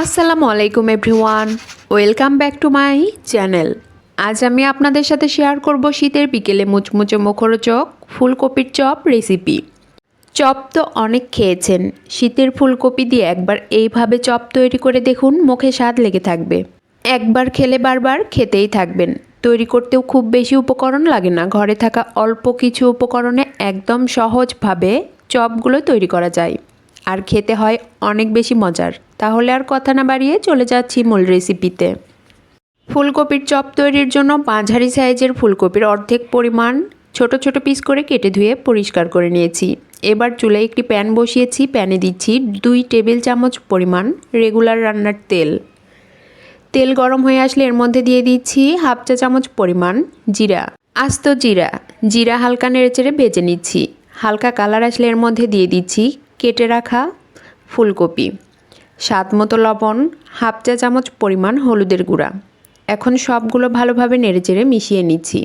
আসসালামু আলাইকুম everyone. Welcome back to my channel. আজ আমি আপনাদের সাথে শেয়ার করব শীতের বিকেলে মুচমুচে মুখরোচক ফুলকপির চপ রেসিপি। চপ তো অনেক খেয়েছেন। শীতের ফুলকপি দিয়ে একবার এইভাবে চপ তৈরি করে দেখুন, মুখে স্বাদ লেগে থাকবে। একবার খেলে বারবার খেতেই থাকবেন। তৈরি করতেও খুব বেশি উপকরণ লাগে না। ঘরে থাকা অল্প কিছু উপকরণে একদম সহজভাবে চপগুলো তৈরি করা যায়। আর খেতে হয় অনেক বেশি মজার। তাহলে আর কথা না বাড়িয়ে চলে যাচ্ছি মূল রেসিপিতে ফুলকপির চপ তৈরির জন্য মাঝারি সাইজের ফুলকপির অর্ধেক পরিমাণ ছোট ছোট পিস করে কেটে ধুয়ে পরিষ্কার করে নিয়েছি। এবার চুলে একটি প্যান বসিয়েছি প্যানে দিচ্ছি দুই টেবিল চামচ পরিমাণ রেগুলার রান্নার তেল। তেল গরম হয়ে আসলে এর মধ্যে দিয়ে দিচ্ছি হাফ চা চামচ পরিমাণ জিরা। আস্ত জিরা। জিরা হালকা নেড়েচেড়ে ভেজে নিচ্ছি। হালকা কালার আসলে এর মধ্যে দিয়ে দিচ্ছি কেটে রাখা ফুলকপি, স্বাদ মতো লবণ, হাফ চা চামচ পরিমাণ হলুদের গুঁড়া। এখন সবগুলো ভালোভাবে নেড়েচেড়ে মিশিয়ে নিচ্ছি।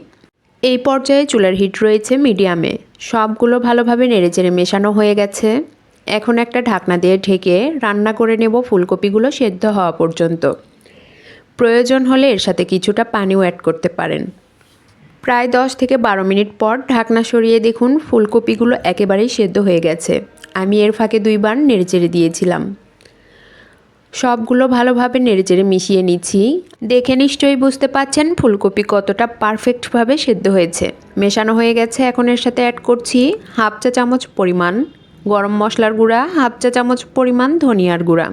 এই পর্যায়ে চুলার হিট রয়েছে মিডিয়ামে। সবগুলো ভালোভাবে নেড়েচেড়ে মেশানো হয়ে গেছে। এখন একটা ঢাকনা দিয়ে ঢেকে রান্না করে নেব ফুলকপিগুলো সেদ্ধ হওয়া পর্যন্ত। প্রয়োজন হলে এর সাথে কিছুটা পানিও অ্যাড করতে পারেন। প্রায় দশ থেকে বারো মিনিট পর ঢাকনা সরিয়ে দেখুন ফুলকপিগুলো একেবারেই সেদ্ধ হয়ে গেছে। আমি এর ফাঁকে দুইবার নেড়েচেড়ে দিয়েছিলাম। সবগুলো ভালোভাবে নেড়েচেড়ে মিশিয়ে নিচ্ছি। দেখে নিশ্চয়ই বুঝতে পাচ্ছেন ফুলকপি কতটা পারফেক্টভাবে সেদ্ধ হয়েছে। মেশানো হয়ে গেছে, এখন এর সাথে অ্যাড করছি হাফ চা চামচ পরিমাণ গরম মশলার গুঁড়া, হাফ চা চামচ পরিমাণ ধনিয়ার গুঁড়া।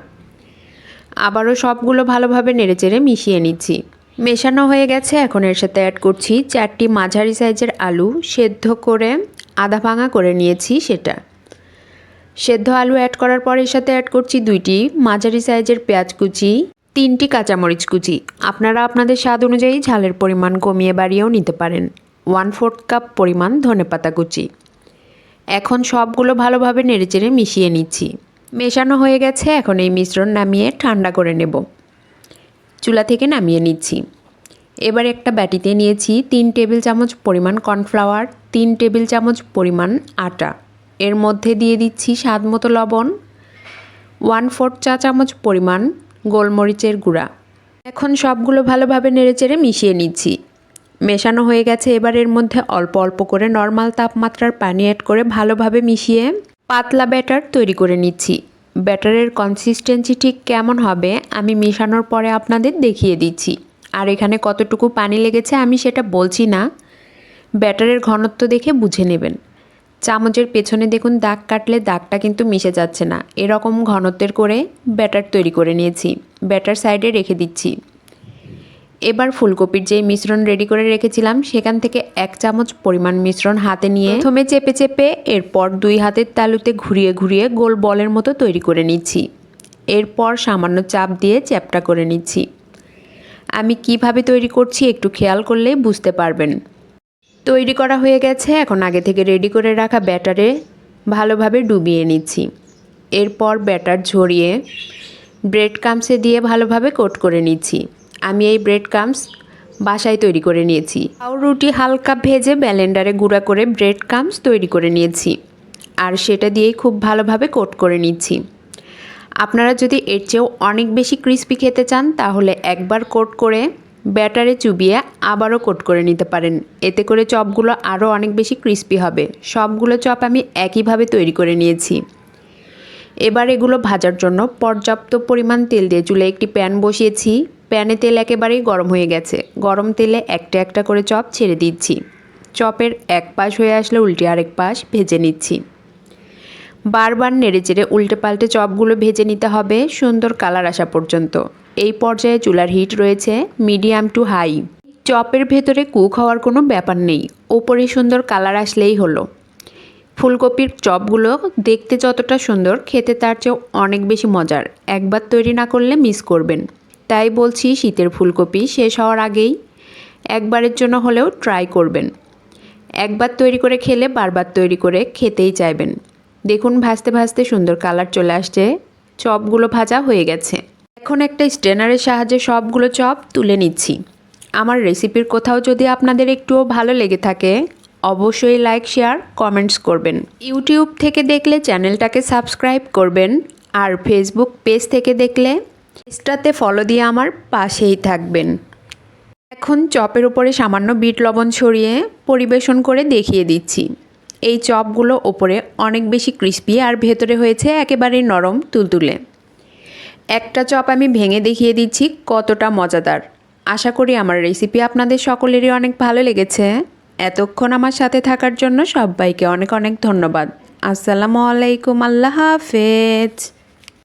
আবারও সবগুলো ভালোভাবে নেড়েচেড়ে মিশিয়ে নিচ্ছি। মেশানো হয়ে গেছে, এখন এর সাথে অ্যাড করছি চারটি মাঝারি সাইজের আলু, সেদ্ধ করে আধা ভাঙা করে নিয়েছি সেটা। সেদ্ধ আলু অ্যাড করার পর এর সাথে অ্যাড করছি দুইটি মাঝারি সাইজের পেঁয়াজ কুচি, তিনটি কাঁচামরিচ কুচি। আপনারা আপনাদের স্বাদ অনুযায়ী ঝালের পরিমাণ কমিয়ে বাড়িয়েও নিতে পারেন। ওয়ান ফোর্থ কাপ পরিমাণ ধনেপাতা কুচি। এখন সবগুলো ভালোভাবে নেড়েচেড়ে মিশিয়ে নিচ্ছি। মেশানো হয়ে গেছে, এখন এই মিশ্রণ নামিয়ে ঠান্ডা করে নেব। চুলা থেকে নামিয়ে নিচ্ছি। এবার একটা ব্যাটিতে নিয়েছি তিন টেবিল চামচ পরিমাণ কর্নফ্লাওয়ার, তিন টেবিল চামচ পরিমাণ আটা। এর মধ্যে দিয়ে দিচ্ছি স্বাদ মতো লবণ ওয়ান ফোর্থ চা চামচ পরিমাণ গোলমরিচের গুঁড়া। এখন সবগুলো ভালোভাবে নেড়েচেড়ে মিশিয়ে নিচ্ছি। মেশানো হয়ে গেছে, এবার এর মধ্যে অল্প অল্প করে নর্মাল তাপমাত্রার পানি অ্যাড করে ভালোভাবে মিশিয়ে পাতলা ব্যাটার তৈরি করে নিচ্ছি। ব্যাটারের কনসিস্টেন্সি ঠিক কেমন হবে আমি মেশানোর পরে আপনাদের দেখিয়ে দিচ্ছি। আর এখানে কতটুকু পানি লেগেছে আমি সেটা বলছি না। ব্যাটারের ঘনত্ব দেখে বুঝে নেবেন। চামচের পেছনে দেখুন দাগ কাটলে দাগটা কিন্তু মিশে যাচ্ছে না। এরকম ঘনত্বের করে ব্যাটার তৈরি করে নিয়েছি। ব্যাটার সাইডে রেখে দিচ্ছি। এবার ফুলকপির যে মিশ্রণ রেডি করে রেখেছিলাম, সেখান থেকে এক চামচ পরিমাণ মিশ্রণ হাতে নিয়ে প্রথমে চেপে চেপে এরপর দুই হাতের তালুতে ঘুরিয়ে ঘুরিয়ে গোল বলের মতো তৈরি করে নিচ্ছি। এরপর সামান্য চাপ দিয়ে চ্যাপটা করে নিচ্ছি। আমি কীভাবে তৈরি করছি একটু খেয়াল করলেই বুঝতে পারবেন। তৈরি করা হয়ে গেছে। এখন আগে থেকে রেডি করে রাখা ব্যাটারে ভালোভাবে ডুবিয়ে নিচ্ছি। এরপর ব্যাটার ঝরিয়ে ব্রেড কামসে দিয়ে ভালোভাবে কোট করে নিচ্ছি। আমি এই ব্রেড কামস বাসায় তৈরি করে নিয়েছি। রুটি হালকা ভেজে ব্যালেন্ডারে গুঁড়া করে ব্রেড কামস তৈরি করে নিয়েছি। আর সেটা দিয়েই খুব ভালোভাবে কোট করে নিচ্ছি। আপনারা যদি এর চেয়েও অনেক বেশি ক্রিস্পি খেতে চান, তাহলে একবার কোট করে ব্যাটারে চুবিয়ে আবারও কোট করে নিতে পারেন। এতে করে চপগুলো আরও অনেক বেশি ক্রিস্পি হবে। সবগুলো চপ আমি একইভাবে তৈরি করে নিয়েছি। এবার এগুলো ভাজার জন্য পর্যাপ্ত পরিমাণ তেল দিয়ে চুলে একটি প্যান বসিয়েছি। প্যানে তেল একেবারেই গরম হয়ে গেছে। গরম তেলে একটা একটা করে চপ ছেড়ে দিচ্ছি। চপের এক পাশ হয়ে আসলে উল্টে আরেক পাশ ভেজে নিচ্ছি। বারবার নেড়েচেড়ে উল্টে পাল্টে চপগুলো ভেজে নিতে হবে। সুন্দর কালার আসা পর্যন্ত। এই পর্যায়ে চুলার হিট রয়েছে মিডিয়াম টু হাই। চপের ভেতরে কুক হওয়ার কোনো ব্যাপার নেই, ওপরে সুন্দর কালার আসলেই হলো। ফুলকপির চপগুলো দেখতে যতটা সুন্দর, খেতে তার চেয়েও অনেক বেশি মজার। একবার তৈরি না করলে মিস করবেন। তাই বলছি শীতের ফুলকপি শেষ হওয়ার আগেই একবারের জন্য হলেও ট্রাই করবেন। একবার তৈরি করে খেলে বারবার তৈরি করে খেতেই চাইবেন। দেখুন ভাজতে ভাজতে সুন্দর কালার চলে আসছে। চপগুলো ভাজা হয়ে গেছে। এখন একটা স্ট্রেনারের সাহায্যে সবগুলো চপ তুলে নিচ্ছি। আমার রেসিপির কোথাও যদি আপনাদের একটুও ভালো লেগে থাকে, অবশ্যই লাইক, শেয়ার, কমেন্টস করবেন। ইউটিউব থেকে দেখলে চ্যানেলটাকে সাবস্ক্রাইব করবেন আর ফেসবুক পেজ থেকে দেখলে পেজটাতে ফলো দিয়ে আমার পাশেই থাকবেন। এখন চপের উপরে সামান্য বিট লবণ ছড়িয়ে পরিবেশন করে দেখিয়ে দিচ্ছি। এই চপগুলো ওপরে অনেক বেশি ক্রিস্পি আর ভেতরে হয়েছে একেবারেই নরম তুলতুলে। একটা চপ আমি ভেঙে দেখিয়ে দিচ্ছি, কতটা মজাদার। আশা করি আমার রেসিপি আপনাদের সকলেরই অনেক ভালো লেগেছে। এতক্ষণ আমার সাথে থাকার জন্য সবাইকে অনেক অনেক ধন্যবাদ। আসসালামু আলাইকুম, আল্লাহ হাফেজ।